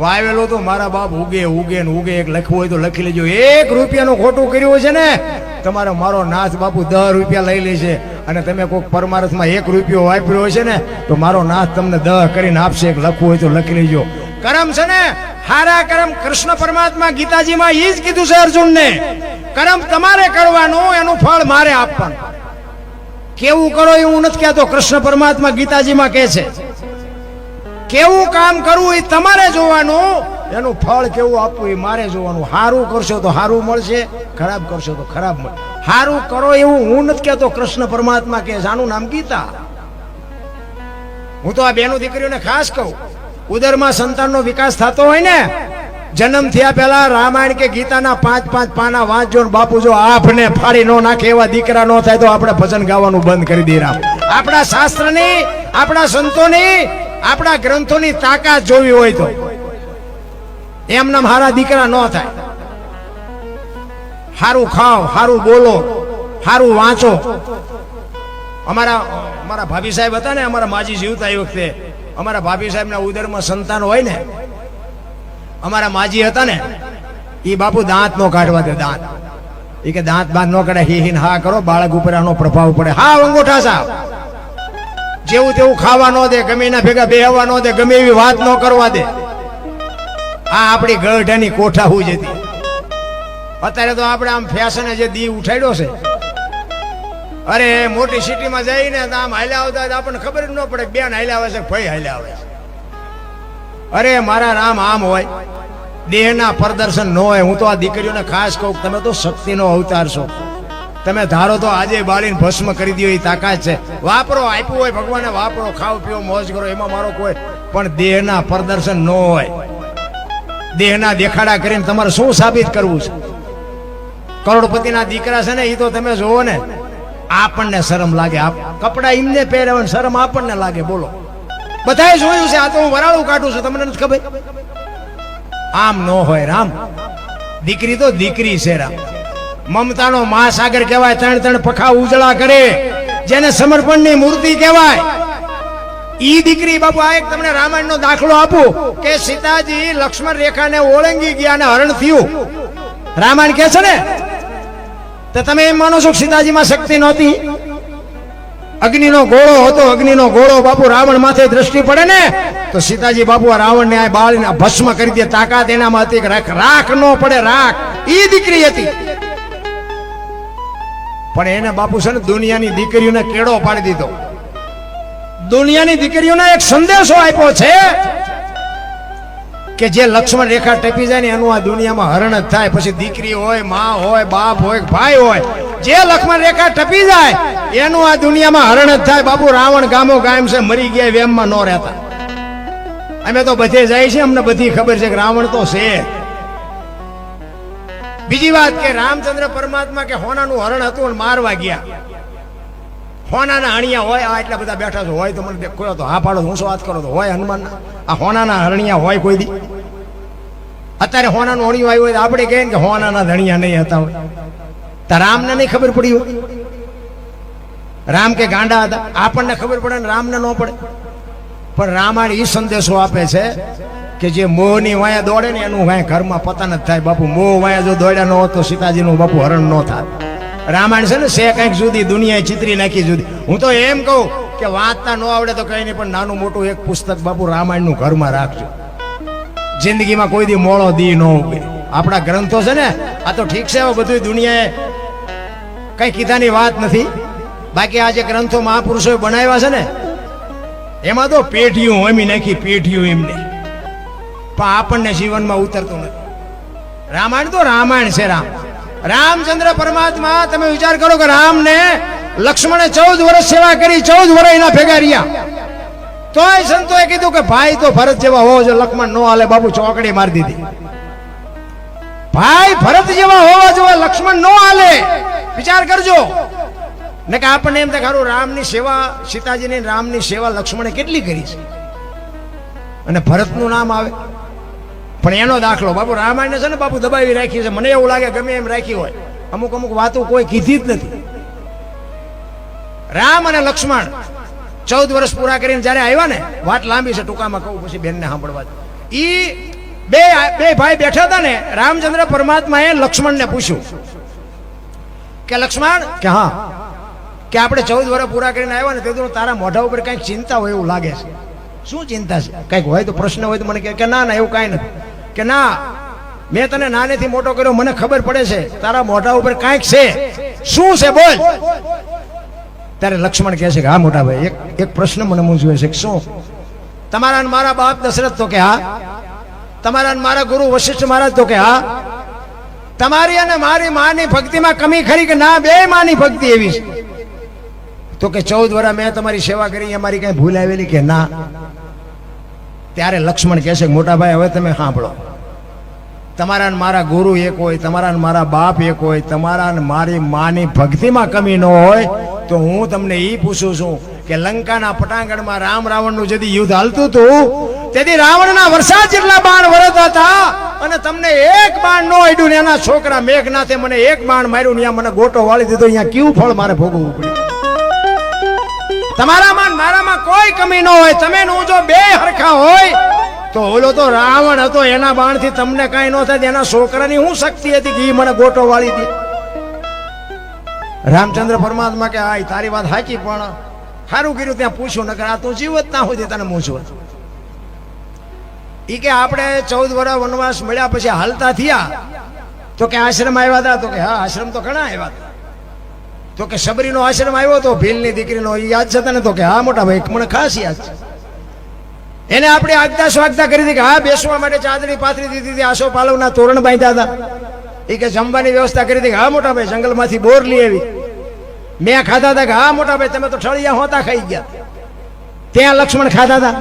વાવેલો તો મારા બાપ ઉગે ઉગે ને ઉગે. એક લખવું હોય તો લખી લેજો. એક રૂપિયાનું ખોટું કર્યું છે ને, તમારો મારો નાથ બાપુ દસ રૂપિયા લઈ લે છે અને તમે કોઈક પરમારથમાં એક રૂપિયો વાપર્યો હશે ને, તો મારો નાથ તમને દહ કરીને આપશે. એક લખવું હોય તો લખી લેજો. કરમ છે ને, હારા કરમ કૃષ્ણ પરમાત્મા ગીતાજીમાં એ જ કીધું છે અર્જુનને, કરમ તમારે કરવાનું, એનું ફળ મારે આપવાનું. કેવું કરો એવું નથી કહેતો. કૃષ્ણ પરમાત્મા ગીતાજીમાં કહે છે. કેવું કામ કરવું એ તમારે જોવાનું. એનું ફળ કેવું આપવું એ મારે જોવાનું. સારું કરશો તો સારું મળશે, ખરાબ કરશો તો ખરાબ મળશે સારું કરો એવું હું નથી કહેતો, કૃષ્ણ પરમાત્મા કે જાનું નામ ગીતા. હું તો આ બેનું દીકરીઓને ખાસ કહું. ઉદરમાં સંતાનનો વિકાસ થતો હોય ને, જન્મ થયા પહેલા રામાયણ કે ગીતાના પાંચ પાંચ પાના વાંચજો બાપુ જો આપને ફાડી ન નાખે એવા દીકરા ન થાય તો આપણે ભજન ગાવાનું બંધ કરી દઈએ આપણા શાસ્ત્રની, આપણા સંતોની આપણા ગ્રંથોની તાકાત જોવી હોય તો. એમના હારા દીકરા ન થાય. સારું ખાઓ સારું બોલો સારું વાંચો. અમારા અમારા ભાભી સાહેબ હતા ને, અમારા માજી જીવતા એ વખતે. અમારા ભાભી સાહેબના ઉદરમાં સંતાન હોય ને. અમારા માજી હતા ને એ બાપુ દાંત નો કાઢવા દે, દાંત. એ કે દાંત બાંધ નો કાઢે, હી હીન હા કરો, બાળક ઉપર આનો પ્રભાવ પડે. હા, અંગોઠા સાહેબ. જેવું તેવું ખાવા ન દે, ગમે એના ભેગા બેહવા ન દે, ગમે એવી વાત ન કરવા દે. આ આપણી ગઢાની કોઠા હું જતી અત્યારે તો આપણે આમ ફેશને જે દી ઉઠાડ્યો છે. અરે, મોટી સિટીમાં જઈને આમ હાલ્યા આવતા આપણને ખબર જ ન પડે બેન હાલ્યા આવે છે ભાઈ હાલ્યા આવે છે. અરે, મારા રામ આમ હોય. દેહના પ્રદર્શન ન હોય. હું તો આ દીકરીઓને ખાસ કહું તમે તો શક્તિનો અવતાર છો. તમે ધારો તો આજે બાળીને ભસ્મ કરી દો એ તાકાત છે. વાપરો, આપ્યું હોય ભગવાને, વાપરો, ખાવ, પીઓ, મોજ કરો, એમાં મારો કોઈ પણ દેહના પ્રદર્શન ન હોય. દેહના દેખાડા કરીને તમારે શું સાબિત કરવું છે? કરોડપતિના દીકરા છે ને એ તો તમે જોવો ને, આપણને શરમ લાગે. કપડા એમને પહેરાવે શરમ આપણને લાગે, બોલો. બધાએ જોયું છે, આ તો હું વરાળું કાઢું છું, તમને નથી ખબર? આમ ન હોય, રામ. દીકરી તો દીકરી છે, રામ. મમતાનો મહાસાગર કહેવાય, ત્રણ ત્રણ પખા ઉજળા કરે, જેને સમર્પણની મૂર્તિ કહેવાય. ઈ દીકરી, બાપુ, આ એક તમને રામાયણનો દાખલો આપું કે સીતાજી લક્ષ્મણ રેખાને ઓળંગી ગયા અને હરણ થયું. રામાયણ કહે છે ને? તો તમે એમ માનો છો સીતાજીમાં શક્તિ નહોતી? અગ્નિનો ગોળો હતો, અગ્નિનો ગોળો બાપુ રાવણ માથે દ્રષ્ટિ પડે ને, તો સીતાજી બાપુ રાવણને આ બાળીને ભસ્મ કરી દે, તાકાત એનામાં હતી રાખ રાખ ન પડે, રાખ. ઈ દીકરી હતી. પણ એને બાપુ છે ને દુનિયાની દીકરીઓને કેળો પાડી દીધો. દુનિયાની દીકરીઓને એક સંદેશો આપ્યો છે કે જે લક્ષ્મણ રેખા ટપી જાય ને એનું આ દુનિયામાં હરણ જ થાય. પછી દીકરી હોય, માં હોય, બાપ હોય, ભાઈ હોય, જે લક્ષ્મણ રેખા ટપી જાય, એનું આ દુનિયામાં હરણ જ થાય. બાપુ રાવણ ગામો ગામ છે, મરી ગયા, વેમમાં ન રહેતા. અમે તો બધે જાય છે, અમને બધી ખબર છે કે રાવણ તો છે. બીજી વાત કે રામચંદ્ર પરમાત્મા કે હોનાનું હરણ હતું અને મારવા ગયા. હોનાના હણિયા હોય, આ એટલા બધા બેઠા છો, હોય તો મને કોઈ તો હા પાડો, હું શું વાત કરો તો હોય હનુમાન આ હોનાના હરણિયા હોય કોઈ દી? અત્યારે હોનાનું હણિયું આવ્યું હોય આપણે કહીએ કે હોનાના ધણિયા નહીં હતા હોય. તો રામને નહીં ખબર પડી હોય? રામ કે ગાંડા હતા. આપણને ખબર પડે ને રામને ન પડે. પણ રામાયણ એ સંદેશો આપે છે કે જે મોહની વાયા દોડે ને એનું વાય ઘરમાં પતન જ થાય. બાપુ, મોહ વાયા જો દોડ્યા ન હોત તો સીતાજીનું બાપુ હરણ ન થાય રામાયણ છે ને, સે કંઈક જુદી, દુનિયાએ ચિત્રી નાખી જુદી. હું તો એમ કહું કે વાંચતા ન આવડે તો કઈ નહીં, પણ નાનું મોટું એક પુસ્તક બાપુ રામાયણનું ઘરમાં રાખજો. જિંદગીમાં કોઈ દી મોળો દી ન ઉગે. આપણા ગ્રંથો છે ને, આ તો ઠીક છે બધું દુનિયાએ કઈ કીધાની વાત નથી. બાકી આ જે ગ્રંથો મહાપુરુષોએ બનાવ્યા છે ને, એમાં તો પેઢીઓ હોમી નાખી, પેઢીઓ એમને. પણ આપણને જીવનમાં ઉતરતું નથી. રામાયણ તો રામાયણ છે રામ. રામચંદ્ર પરમાત્મા, તમે વિચાર કરો કે રામને લક્ષ્મણે ચૌદ વર્ષ સેવા કરી, ચૌદ વર્ષ એના ભેગા રહ્યા. તોય સંતોએ કીધું કે ભાઈ તો ભરત જેવા હોવો જો લક્ષ્મણ નો હાલે બાબુ ચોકડી મારી દીધી. ભાઈ ભરત જેવા હોવા જોવા લક્ષ્મણ નો હાલે. વિચાર કરજો. ને કે આપણને એમ થાય રામની સેવા, સીતાજીની રામની સેવા લક્ષ્મણે કેટલી કરી છે? અને ભરતનું નામ આવે? પણ એનો દાખલો. બાપુ રામાયણ છે ને બાપુ દબાવી રાખી છે. મને એવું લાગે ગમે એમ રાખી હોય. અમુક અમુક વાતો કોઈ કીધી જ નથી. રામ અને લક્ષ્મણ ચૌદ વર્ષ પૂરા કરીને જ્યારે આવ્યા ને, વાત લાંબી છે, ટૂંકામાં કહું પછી બેનને સાંભળવા એ બે બે ભાઈ બેઠા હતા ને, રામચંદ્ર પરમાત્માએ લક્ષ્મણને પૂછ્યું કે લક્ષ્મણ, કે હા, કે આપણે ચૌદ વર્ષ પૂરા કરીને આવ્યા ને, તો તારા મોઢા ઉપર કંઈક ચિંતા હોય એવું લાગે છે. શું ચિંતા છે? કંઈક હોય તો પ્રશ્ન હોય તો મને કે ના ના, એવું કાંઈ નથી. કે ના, મેં તને નાનેથી મોટો કર્યો, મને ખબર પડે છે, તારા મોઢા ઉપર કાંઈક છે. શું છે, બોલ. ત્યારે લક્ષ્મણ કહે છે કે, હા, મોટા ભાઈ, એક એક પ્રશ્ન મને મૂંઝવે છે શું? તમારા ને મારા બાપ દશરથ તો કે હા. તમારા ને મારા ગુરુ વશિષ્ઠ મહારાજ તો કે હા. તમારી અને મારી માની ભક્તિમાં કમી ખરી કે ના, બે માની ભક્તિ એવી છે. તો કે ચૌદ વર્ષ મેં તમારી સેવા કરી, અમારી કઈ ભૂલ આવેલી કે ના? ત્યારે લક્ષ્મણ કહે છે કે મોટા ભાઈ હવે તમે સાંભળો. તમારા ને મારા ગુરુ એક હોય, તમારા ને મારા બાપ એક હોય, તમારા ને મારી માની ભક્તિમાં કમી ન હોય, તો હું તમને એ પૂછું છું કે લંકાના પટાંગણમાં રામ રાવણનું જેથી યુદ્ધ હાલતું હતું, તેથી રાવણના વરસાદ જેટલા બાણ વરત હતા, અને તમને એક બાણ ન અડ્યું ને એના છોકરા મેઘનાથે મને એક બાણ માર્યું ને મને ગોટો વાળી દીધો અહીંયા કયું ફળ મારે ભોગવવું પડ્યું? તમારામાં મારામાં કોઈ કમી ન હોય. તમે હું જો બે હરખા હોય, તો ઓલો તો રાવણ હતો, એના બાણથી તમને કાંઈ ન થાય એના છોકરાની શું શક્તિ હતી કે મને ગોટો વાળી દે? રામચંદ્ર પરમાત્મા કે હા તારી વાત સાચી પણ સારું કર્યું ત્યાં પૂછ્યું, નકર આ તું જીવત ના હોય તને મૂછવત ઈ કે, આપણે ચૌદ વર્ષ વનવાસ મળ્યા પછી હાલતા થયા. તો કે, આશ્રમ આવ્યા હતા તો કે, હા, આશ્રમ તો ઘણા આવ્યા હતા તો કે સબરીનો આશ્રમ આવ્યો તો ભીલની દીકરીનો એ યાદ છે તને તો કે હા, મોટા ભાઈ મને ખાસ યાદ છે. એને આપણે આગતા સ્વાગતા કરી હતી કે હા, બેસવા માટે ચાદરી પાથરી દીધી હતી, આસો પાલવના તોરણ બાંધ્યા હતા. એ કે જમવાની વ્યવસ્થા કરી હતી હા, મોટા ભાઈ, જંગલમાંથી બોર લઈ આવી. મેં ખાધા હતા કે હા, મોટા ભાઈ, તમે તો ઠળિયા હોતા ખાઈ ગયા. ત્યાં લક્ષ્મણ ખાધા હતા.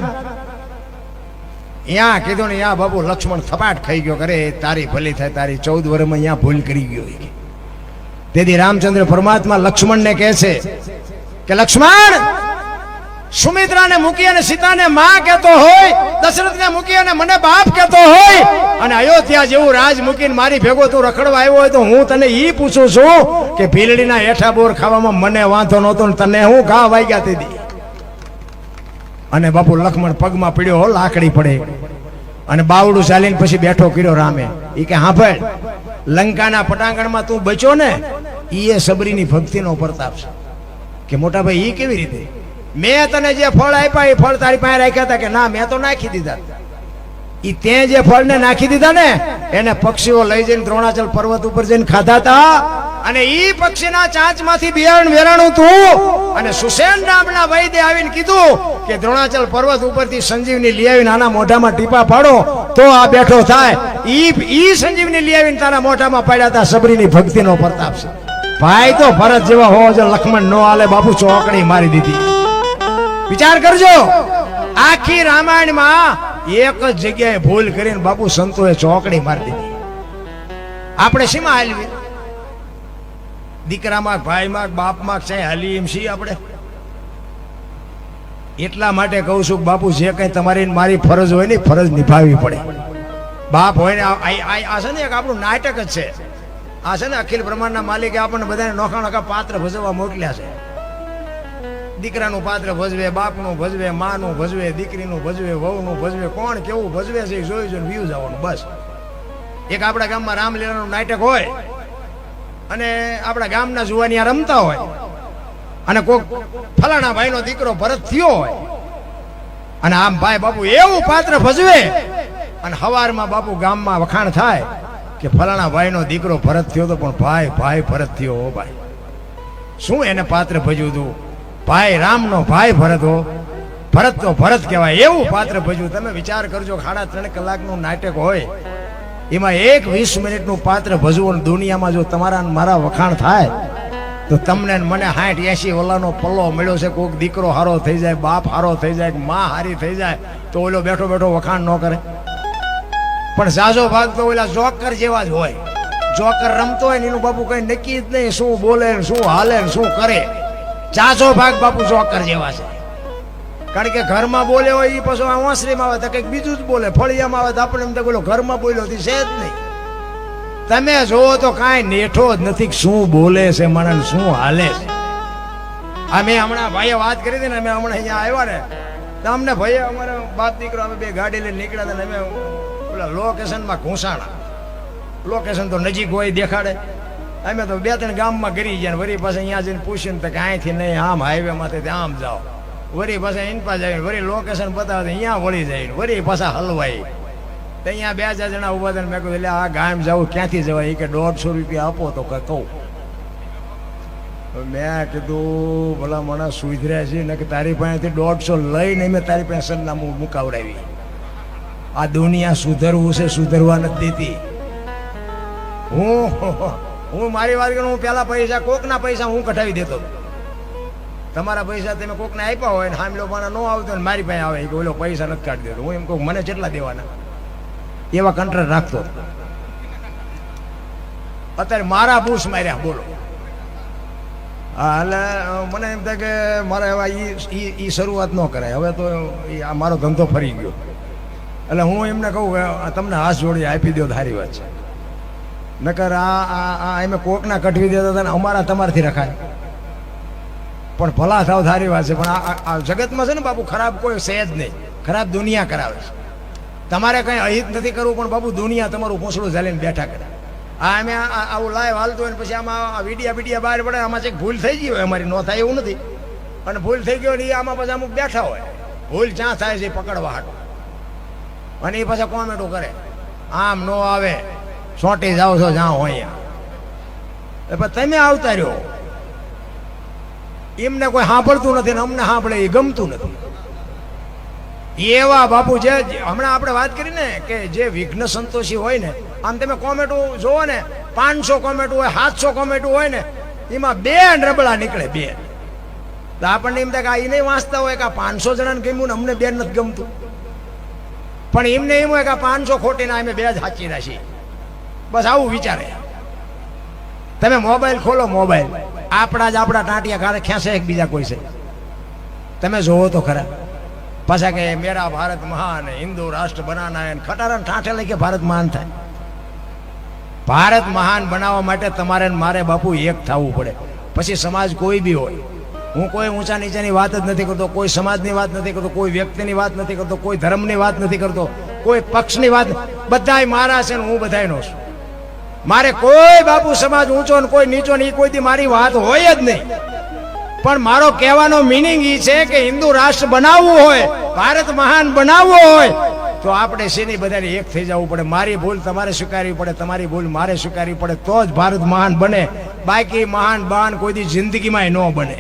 ત્યાં કીધું ને, યા બાબુ લક્ષ્મણ થપાટ ખાઈ ગયો કરે તારી ભલી થાય, તારી ચૌદ વર્ષમાં અહીંયા ભૂલ કરી ગયો. તેથી રામચંદ્ર પરમાત્મા લક્ષ્મણને કહે છે કે, લક્ષ્મણ, સુમિત્રાને મૂકી અને સીતાને માં કહેતો હોય, દશરથને મૂકી અને મને બાપ કહેતો હોય અને અયોધ્યા જેવું રાજ મૂકીને મારી ભેગો તું રખડવા આવ્યો હોય તો હું તને ઈ પૂછું છું કે ભીલડીના હેઠા બોર ખાવામાં મને વાંધો નહોતો તને હું ઘા વાગ્યા તેથી. અને બાપુ લક્ષ્મણ પગમાં પીડ્યો લાકડી પડે. અને બાવડું ચાલીને પછી બેઠો કર્યો રામે. એ કે હાંભળ લંકાના પટાંગણમાં તું બચ્યો ને એ સબરીની ભક્તિનો પ્રતાપ છે. કે મોટા ભાઈ એ કેવી રીતે? મેં તને જે ફળ આપ્યા, એ ફળ તારી પાસે રાખ્યા હતા કે ના, મેં તો નાખી દીધા. એ તે જે ફળને નાખી દીધા ને, એને પક્ષીઓ લઈ જઈને દ્રોણાચલ પર્વત ઉપર જઈને ખાધા હતા. અને ઈ પક્ષીના ચાંચમાંથી બિયારણ વેરાણું તું. અને સુસેન નામના વૈદ્ય આવીને કીધું કે દ્રોણાચલ પર્વત ઉપરથી સંજીવની લઈ આવીને આના મોઢામાં ટીપા પાડો, તો આ બેઠો થાય. ઈ ઈ સંજીવની લઈ આવીને તારા મોઢામાં પાડ્યા હતા, સબરીની ભક્તિનો પ્રતાપ છે. ભાઈ તો ભરત જેવા હોવો જો લક્ષ્મણ નો આલે બાપુ ચોકડી મારી દીધી. વિચાર કરજો, આખી રામાયણમાં એક જ જગ્યાએ ભૂલ કરીને બાપુ સંતોએ ચોકડી મારી દીધી. આપણે શીમાં હાલવી? દીકરામાં, ભાઈમાં, બાપમાં છે હાલી એમ છીએ આપણે? એટલા માટે કહું છું બાપુ, જે કંઈ તમારી મારી ફરજ હોય ને ફરજ નિભાવવી પડે. બાપ હોય ને આ છે ને એક આપણું નાટક જ છે. આ છે ને અખિલ બ્રહ્માંડના માલિકે આપણને બધાને નોખા નોખા પાત્ર ભજવવા મોકલ્યા છે. દીકરાનું પાત્ર ભજવે, બાપનું ભજવે, માનું ભજવે, દીકરીનું ભજવે, વહુનું ભજવે, કોણ કેવું ભજવે છે જોઈ જોઈને વ્યૂ જવાનું, બસ. એક આપણા ગામમાં રામલીલાનું નાટક હોય અને આપણા ગામના જુવાનિયા રમતા હોય. અને કોક ફલાણા ભાઈનો દીકરો ભરત થયો હોય. અને આમ ભાઈ બાપુ એવું પાત્ર ભજવે. અને હવારમાં બાપુ ગામમાં વખાણ થાય કે ફલાણા ભાઈનો દીકરો ભરત થયો તો પણ ભાઈ ભાઈ ભરત થયો હો ભાઈ. શું એને પાત્ર ભજ્યું હતું ભાઈ રામનો ભાઈ ભરત હો. ભરત તો ભરત કહેવાય. એવું પાત્ર ભજ્યું તમે વિચાર કરજો ખાડા ત્રણ કલાકનું નાટક હોય. એમાં એક વીસ મિનિટનું પાત્ર ભજવું દુનિયામાં જો તમારા મારા વખાણ થાય, તો તમને મને સાઠ એસી વલાનો પલ્લો મળ્યો છે, કોઈક દીકરો હારો થઈ જાય, બાપ હારો થઈ જાય માં હારી થઈ જાય, તો ઓલો બેઠો બેઠો વખાણ ન કરે. પણ ઝાઝો ભાગ તો ઓલા જોકર જેવા જ હોય. જોકર રમતો હોય ને એનું બાપુ કઈ નક્કી જ નહીં શું બોલે શું હાલે શું કરે. ચાચો ભાગ બાપુ જોકર જેવા છે. કારણ કે ઘરમાં બોલે હોય એ પછી ઓસરીમાં આવે, તો કંઈક બીજું જ બોલે. ફળિયામાં આવે તો આપણે એમ તો બોલો ઘરમાં બોલ્યો હતી છે જ નહીં. તમે જોવો તો કાંઈ નેઠો જ નથી શું બોલે છે મને શું હાલે છે. આ મેં હમણાં ભાઈએ વાત કરી હતી ને, અમે હમણાં અહીંયા આવ્યા ને, તો અમને ભાઈએ અમારે બાપ દીકરો અમે બે ગાડી લઈને નીકળ્યા હતા અમે ઓલા લોકેશનમાં ઘૂંસાણા. લોકેશન તો નજીક હોય દેખાડે. અમે તો બે ત્રણ ગામમાં ગરી ગયા વળી પાસે અહીંયા જઈને પૂછ્યું તો કાંઈથી નહીં, આમ હાઈવે માંથી આમ જાઓ. વળી પાછા એની પાસે જાય વળી લોકેશન બતાવે અહીંયા વળી જાય. વળી પાછા હલવાય. તો અહીંયા બે ચાર જણા ઊભા થઈને મેં કીધું, એટલે આ ગામ જવું, ક્યાંથી જવાય? એ કે દોઢસો રૂપિયા આપો તો કે કહું. મેં કીધું, ભલા મને સુધર્યા છે ને કે તારી પાસેથી દોઢસો લઈને મેં તારી પાસે સરનામું મુકાવડાવી. આ દુનિયા સુધરવું છે, સુધરવા નથી દેતી. હું હું મારી વાત કરું, હું પહેલા પૈસા, કોકના પૈસા હું કઢાવી દેતો. તમારા પૈસા તમે કોકને આપ્યા હોય ને હામલો પાના ન આવતો ને મારી પાસે આવે. કે ઓલો પૈસા નથી કાઢી દેતો. હું એમ કહું મને કેટલા દેવાના? એવા કંટ્રોલ રાખતો અત્યારે મારા બૂસ માર્યા, બોલો. હા, એટલે મને એમ થાય કે મારે એવા એ શરૂઆત ન કરાય. હવે તો આ મારો ધંધો ફરી ગયો. એટલે હું એમને કહું કે તમને હાથ જોડી આપી દો સારી વાત છે. નકર આ આ આ કોકના કટવી દેતા હતા ને અમારા તમારથી રખાય. પણ ભલા થાવ ધારી વાત છે. પણ આ જગતમાં છે ને બાપુ, ખરાબ કોઈ છે જ નહીં. ખરાબ દુનિયા કરાવે છે. તમારે કંઈ અહિત નથી કરવું, પણ બાપુ, દુનિયા તમારું ભોસડું ઝાલીને બેઠા કરે. આ અમે આવું લાઈવ હાલતું હોય ને પછી આમાં વિડિયા વિડિયા બહાર પડે, આમાં ચેક ભૂલ થઈ ગઈ હોય, અમારી ન થાય એવું નથી. અને ભૂલ થઈ ગયો ને એ આમાં પછી અમુક બેઠા હોય. ભૂલ જ્યાં થાય છે પકડવા હાટો. અને એ પાછા કોમેન્ટો કરે. આમ નો આવે સોટી જાઓ છો જ્યાં હોય એ તમે આવતા રહ્યો. એમને કોઈ સાંભળતું નથી ને અમને સાંભળે એ ગમતું નથી. એવા બાપુ જે હમણાં આપણે વાત કરી ને કે જે વિઘ્ન સંતોષી હોય ને, આમ તમે કોમેન્ટો જોવો ને, પાંચસો કોમેન્ટો હોય, સાતસો કોમેન્ટો હોય ને, એમાં બે રબડા નીકળે બે. તો આપણને એમ થાય કે એ નહીં વાંચતા હોય કે પાંચસો જણાને ગમ્યું ને અમને બે નથી ગમતું. પણ એમને એમ હોય કે પાંચસો ખોટી ના અમે બે જ સાચી રાખી બસ આવું વિચારે. તમે મોબાઈલ ખોલો મોબાઈલ. આપણા જ આપણા ટાંટિયા ગાળે ખેંચે એકબીજા કોઈ છે. તમે જોવો તો ખરા. પાછા કે મેરા ભારત મહાન, હિન્દુ રાષ્ટ્ર બનાના હે ખટારા ઠાઠે લઈ કે ભારત મહાન થાય. ભારત મહાન બનાવવા માટે તમારે મારે બાપુ એક થવું પડે. પછી સમાજ કોઈ બી હોય. હું કોઈ ઊંચા નીચાની વાત જ નથી કરતો, કોઈ સમાજની વાત નથી કરતો, કોઈ વ્યક્તિની વાત નથી કરતો, કોઈ ધર્મની વાત નથી કરતો, કોઈ પક્ષની વાત બધાય મારા છે ને હું બધાયનો છું. મારે કોઈ બાપુ સમાજ ઊંચો ને કોઈ નીચો ને ઈ કોઈ દી મારી વાત હોય જ નહીં. પણ મારો કહેવાનો મિનિંગ એ છે કે હિન્દુ રાષ્ટ્ર બનાવવું હોય, ભારત મહાન બનાવવો હોય, તો આપણે શેની બધાને એક થઈ જવું પડે? મારી ભૂલ તમારે સ્વીકારવી પડે, તમારી ભૂલ મારે સ્વીકારવી પડે, તો જ ભારત મહાન બને. બાકી મહાન બાન કોઈ દી જિંદગીમાં ન બને.